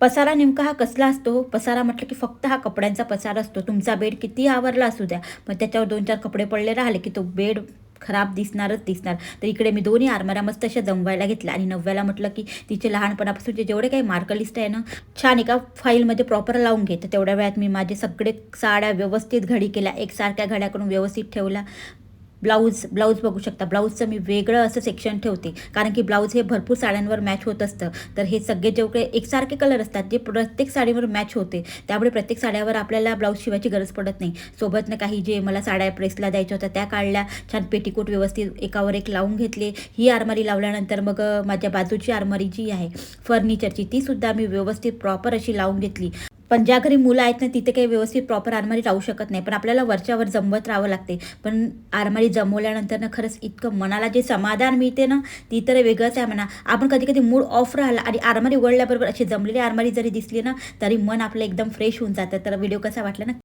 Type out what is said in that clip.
पसारा नेमका हा कसला असतो? पसारा म्हटलं की फक्त हा कपड्यांचा पसारा असतो. तुमचा बेड किती आवरला असू द्या. मग त्याच्यावर दोन चार कपडे पडले राहिले की तो बेड खराब दिसणारच दिसणार. तर इकडे मी दोन्ही आरमाऱ्या मस्त अशा जमवायला घेतल्या आणि नवव्याला म्हटलं की तिचे लहानपणापासूनचे जेवढे काही मार्क लिस्ट आहे ना छान एका फाईलमध्ये प्रॉपर लावून घेते तेवढ्या वेळात मी माझे सगळे साड्या व्यवस्थित घडी केल्या. एकसारख्या घड्या करून व्यवस्थित ठेवल्या. ब्लाऊज ब्लाऊज बघू शकता. ब्लाऊजचं मी वेगळं असं सेक्शन ठेवते. कारण की ब्लाऊज हे भरपूर साड्यांवर मॅच होत असतं. तर हे सगळे जेवढे एकसारखे कलर असतात जे प्रत्येक साडीवर मॅच होते. त्यामुळे प्रत्येक साड्यावर आपल्याला ब्लाऊज शिवायची गरज पडत नाही. सोबतनं काही जे मला साड्या प्रेसला द्यायच्या होत्या त्या काढल्या. छान पेटीकोट व्यवस्थित एकावर एक लावून घेतले. ही आरमारी लावल्यानंतर मग माझ्या बाजूची आरमारी जी आहे फर्निचरची ती सुद्धा मी व्यवस्थित प्रॉपर अशी लावून घेतली. पण ज्या घरी मुलं आहेत ना तिथे काही व्यवस्थित प्रॉपर आरमारी राहू शकत नाही. पण आपल्याला वरच्यावर जमवत राहावं लागते. पण आरमारी जमवल्यानंतर ना खरंच इतकं मनाला जे समाधान मिळते ना ती तर वेगळंच आहे म्हणा. आपण कधी कधी मूड ऑफ राहिला आणि आरमारी उघडल्याबरोबर अशी जमलेली आरमारी जरी दिसली ना तरी मन आपलं एकदम फ्रेश होऊन जातं. तर व्हिडिओ कसा वाटला ना